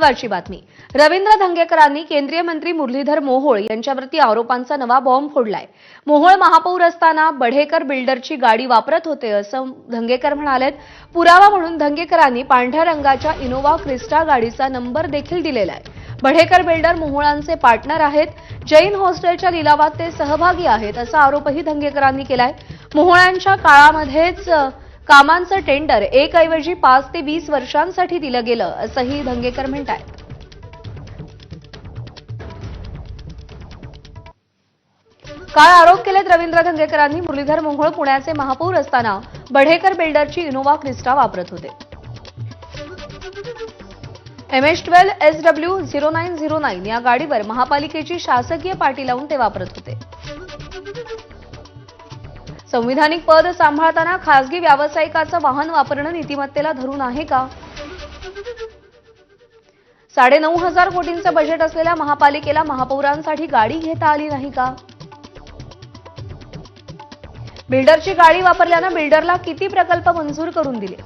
महत्वाची बातमी. रवींद्र धंगेकरांनी केंद्रीय मंत्री मुरलीधर मोहोळ यांच्यावरती आरोपांचा नवा बॉम्ब फोडलाय. मोहोळ महापौर असताना बढेकर बिल्डरची गाडी वापरत होते असं धंगेकर म्हणालेत. पुरावा म्हणून धंगेकरांनी पांढऱ्या रंगाच्या इनोव्हा क्रिस्टा गाडीचा नंबर देखील दिलेला आहे. बढेकर बिल्डर मोहोळांचे पार्टनर आहेत. जैन हॉस्टेलच्या लिलावात ते सहभागी आहेत असा आरोपही धंगेकरांनी केलाय. मोहोळांच्या काळामध्येच कामांचं टेंडर एक ऐवजी पाच ते वीस वर्षांसाठी दिलं गेलं असंही धंगेकर म्हणतायत. काल आरोप केलेत रवींद्र धंगेकरांनी. मुरलीधर मोहोळ पुण्याचे महापौर असताना बढेकर बिल्डरची इनोव्हा क्रिस्टा वापरत होते. M twelve S W zero nine zero nine या गाडीवर महापालिकेची शासकीय पाटी लावून ते वापरत होते. संविधानिक पद सांभाळताना खासगी व्यावसायिकाचं वाहन वापरणं नीतिमत्तेला धरून आहे का? साडे नऊ हजार कोटींचं बजेट असलेल्या महापालिकेला महापौरांसाठी गाडी घेता आली नाही का? बिल्डरची गाडी वापरल्यानं बिल्डरला किती प्रकल्प मंजूर करून दिले?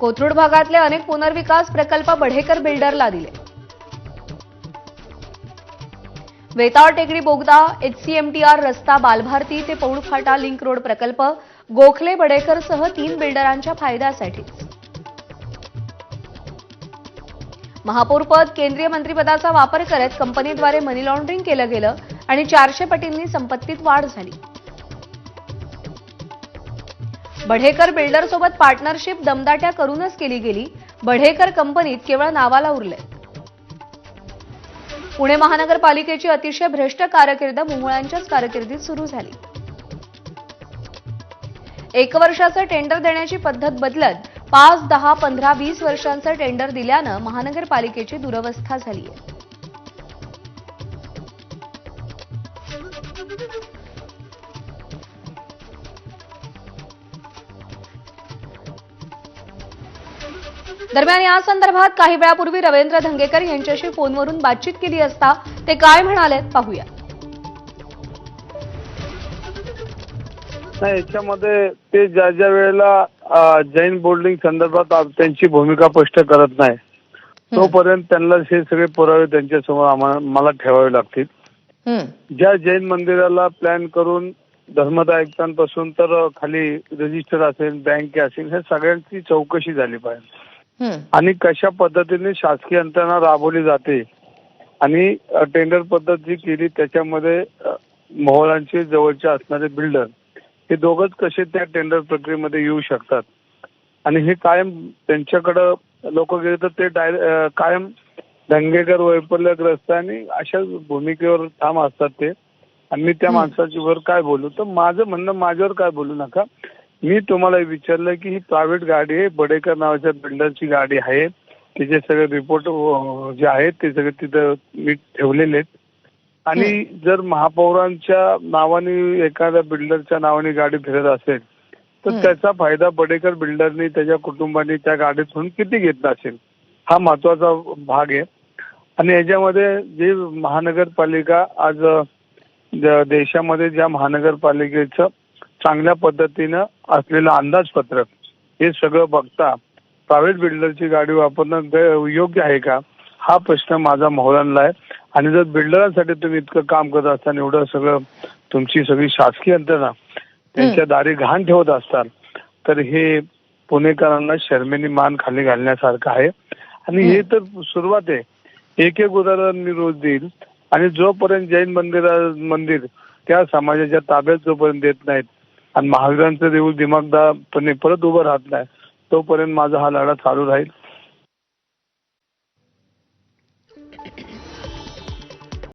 कोथरूड भागातले अनेक पुनर्विकास प्रकल्प बढेकर बिल्डरला दिले. वेताळ टेकडी बोगदा एचसीएमटीआर रस्ता बालभारती ते पौड फाटा लिंक रोड प्रकल्प गोखले बडेकरसह तीन बिल्डरांच्या फायद्यासाठी. महापौरपद केंद्रीय मंत्रिपदाचा वापर करत कंपनीद्वारे मनी लॉन्ड्रिंग केलं गेलं आणि चारशे पटींनी संपत्तीत वाढ झाली. बढेकर बिल्डर सोबत पार्टनरशिप दमदाट्या करूनच केली गेली. बढेकर कंपनीत केवळ नावाला उरले पुणे महानगरपालिकेची अतिशय भ्रष्ट कारकीर्द मुंगळांच्याच कारकिर्दीत सुरू झाली. एक वर्षाचं टेंडर देण्याची पद्धत बदलत पाच दहा पंधरा वीस वर्षांचं टेंडर दिल्यानं महानगरपालिकेची दुरवस्था झाली आहे दरम्यान या संदर्भात काही वेळापूर्वी रवींद्र धंगेकर यांच्याशी फोनवरून बातचीत केली असता ते काय म्हणाले पाहूया. नाही याच्यामध्ये ते ज्या ज्या वेळेला जैन बोर्डिंग संदर्भात आप- त्यांची भूमिका स्पष्ट करत नाही तोपर्यंत त्यांना हे सगळे पुरावे त्यांच्यासमोर आम्हाला मला ठेवावे लागतील. ज्या जैन मंदिराला प्लॅन करून धर्मदायकांपासून तर खाली रजिस्टर असेल बँक असेल हे सगळ्यांची चौकशी झाली पाहिजे. आणि कशा पद्धतीने शासकीय यंत्रणा राबवली जाते आणि टेंडर पद्धत जी केली त्याच्यामध्ये अ, मोहळांचे जवळचे असणारे बिल्डर हे दोघंच कसे त्या टेंडर प्रक्रियेमध्ये येऊ शकतात? आणि हे कायम त्यांच्याकडं लोक गेले तर ते डाय कायम दंगेकर वैफल्यग्रस्त आणि अशा भूमिकेवर ठाम असतात ते. आणि मी त्या माणसाची वर काय बोलू? तर माझं म्हणणं माझ्यावर काय बोलू नका. मी तुम्हाला विचारलं की ही प्रायव्हेट गाडी आहे बडेकर नावाच्या बिल्डरची गाडी आहे. तिचे सगळे रिपोर्ट जे आहेत ते सगळे तिथं मी ठेवलेले आहेत. आणि जर महापौरांच्या नावाने एखाद्या बिल्डरच्या नावाने गाडी फिरत असेल तर. त्याचा फायदा बडेकर बिल्डरनी त्याच्या कुटुंबाने त्या गाडीतून किती घेतला असेल? हा महत्त्वाचा भाग आहे. आणि याच्यामध्ये जे महानगरपालिका आज देशामध्ये ज्या महानगरपालिकेचं चांगल्या पद्धतीनं असलेलं अंदाजपत्रक हे सगळं बघता प्रायव्हेट बिल्डरची गाडी वापरणं योग्य आहे का? हा प्रश्न माझा मोहळांना आहे. आणि जर बिल्डरांसाठी तुम्ही इतकं काम करत असताना एवढं सगळं तुमची सगळी शासकीय यंत्रणा त्यांच्या दारी घाण ठेवत असताल तर हे पुणेकरांना शर्मेनी मान खाली घालण्यासारखं आहे. आणि हे तर सुरुवात आहे. एक एक उदाहरण मी रोज देईल. आणि जोपर्यंत जैन मंदिरा मंदिर त्या समाजाच्या ताब्यात जोपर्यंत देत नाहीत आणि महावीरांचं देऊळ दिमागदारपणे परत उभं राहत नाही तोपर्यंत माझा हा लढा चालू राहील.